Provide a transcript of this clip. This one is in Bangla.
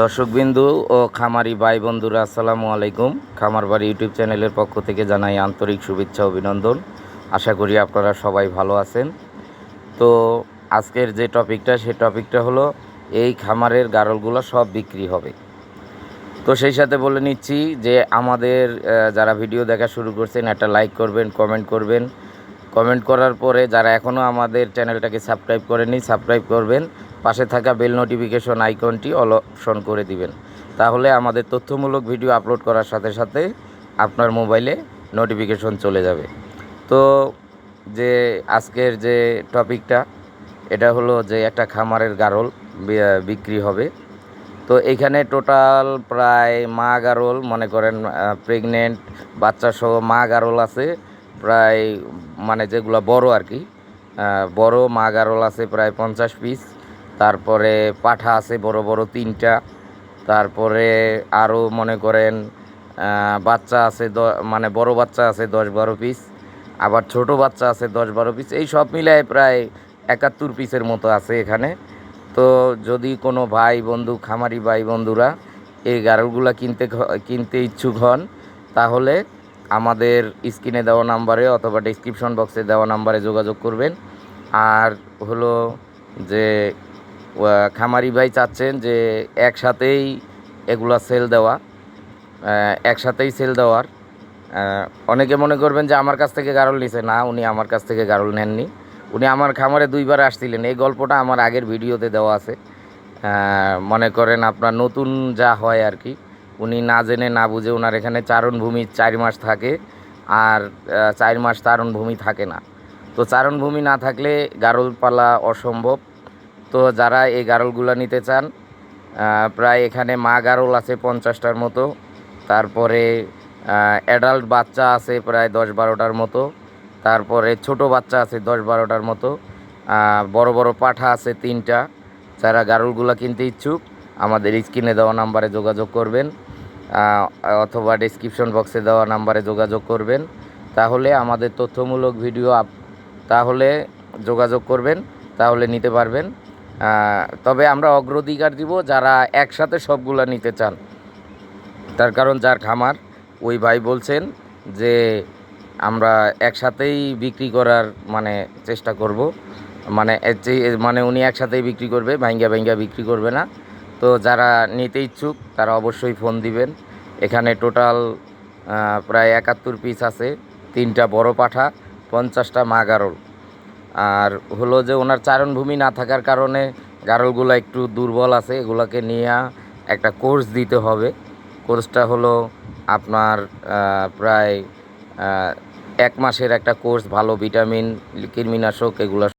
দর্শকবিন্দু ও খামারি ভাই বন্ধুরা, আসসালামু আলাইকুম। খামার বাড়ি ইউটিউব চ্যানেলের পক্ষ থেকে জানাই আন্তরিক শুভেচ্ছা, অভিনন্দন। আশা করি আপনারা সবাই ভালো আছেন। তো আজকের যে টপিকটা সেই টপিকটা হলো, এই খামারের গারলগুলো সব বিক্রি হবে। তো সেই সাথে বলে নিচ্ছি যে আমাদের যারা ভিডিও দেখা শুরু করছেন, একটা লাইক করবেন, কমেন্ট করবেন। কমেন্ট করার পরে যারা এখনও আমাদের চ্যানেলটাকে সাবস্ক্রাইব করেনি সাবস্ক্রাইব করবেন। পাশে থাকা বেল নোটিফিকেশন আইকনটি অল অপশন করে দিবেন। তাহলে আমাদের তথ্যমূলক ভিডিও আপলোড করার সাথে সাথে আপনার মোবাইলে নোটিফিকেশন চলে যাবে। তো যে আজকের যে টপিকটা, এটা হলো যে একটা খামারের গারল বিক্রি হবে। তো এখানে টোটাল প্রায় মা গারল, মনে করেন প্রেগনেন্ট বাচ্চা সহ মা গারল আছে প্রায় মানে যেগুলো বড় আর কি বড় মা গারল আছে প্রায় পঞ্চাশ পিস। তারপরে পাঠা আছে বড় বড় তিনটা। তারপরে আরও মনে করেন বাচ্চা আছে মানে বড় বাচ্চা আছে দশ বারো পিস আবার ছোট বাচ্চা আছে দশ বারো পিস এই সব মিলায় প্রায় একাত্তর পিসের মতো আছে এখানে। তো যদি কোনো ভাই বন্ধু, খামারি ভাই বন্ধুরা এই গারলগুলো কিনতে কিনতে ইচ্ছুক হন, তাহলে আমাদের স্ক্রিনে দেওয়া নাম্বারে অথবা ডিসক্রিপশন বক্সে দেওয়া নাম্বারে যোগাযোগ করবেন। আর হলো যে খামারি ভাই চাচ্ছেন যে একসাথেই এগুলা সেল দেওয়া একসাথেই সেল দেওয়ার। অনেকে মনে করবেন যে আমার কাছ থেকে গারল নিছে। না, উনি আমার কাছ থেকে গারল নেননি। উনি আমার খামারে দুইবার আসছিলেন। এই গল্পটা আমার আগের ভিডিওতে দেওয়া আছে। মনে করেন আপনার নতুন যা হয় আর কি, উনি না জেনে না বুঝে ওনার এখানে চারণভূমি চার মাস থাকে আর চার মাস চারণভূমি থাকে না। তো চারণভূমি না থাকলে গারল পালা অসম্ভব। তো যারা এই গারলগুলো নিতে চান প্রায় এখানে মা গারল আছে পঞ্চাশটার মতো, তারপরে অ্যাডাল্ট বাচ্চা আছে প্রায় দশ বারোটার মতো, তারপরে ছোট বাচ্চা আছে দশ বারোটার মতো বড় বড় পাঠা আছে তিনটা, যারা গারলগুলো কিনতে ইচ্ছুক, আমাদের স্ক্রিনে দেওয়া নাম্বারে যোগাযোগ করবেন অথবা ডিসক্রিপশন বক্সে দেওয়া নাম্বারে যোগাযোগ করবেন, তাহলে আমাদের তথ্যমূলক ভিডিও আপ, তাহলে যোগাযোগ করবেন, তাহলে নিতে পারবেন। তবে আমরা অগ্রাধিকার দিব যারা একসাথে সবগুলা নিতে চান। তার কারণ যার খামার, ওই ভাই বলছেন যে আমরা একসাথেই বিক্রি করার মানে চেষ্টা করব। মানে মানে উনি একসাথেই বিক্রি করবে ভাঙ্গা ভাঙ্গা বিক্রি করবে না। তো যারা নিতে ইচ্ছুক, তারা অবশ্যই ফোন দিবেন। এখানে টোটাল প্রায় একাত্তর পিস আছে, তিনটা বড় পাঠা, পঞ্চাশটা মা গারল। আর হলো যে ওনার চারণভূমি না থাকার কারণে গারলগুলো একটু দুর্বল আছে, এগুলোকে নিয়ে একটা কোর্স দিতে হবে। কোর্সটা হলো আপনার প্রায় এক মাসের একটা কোর্স, ভালো ভিটামিন, কৃমিনাশক, এগুলো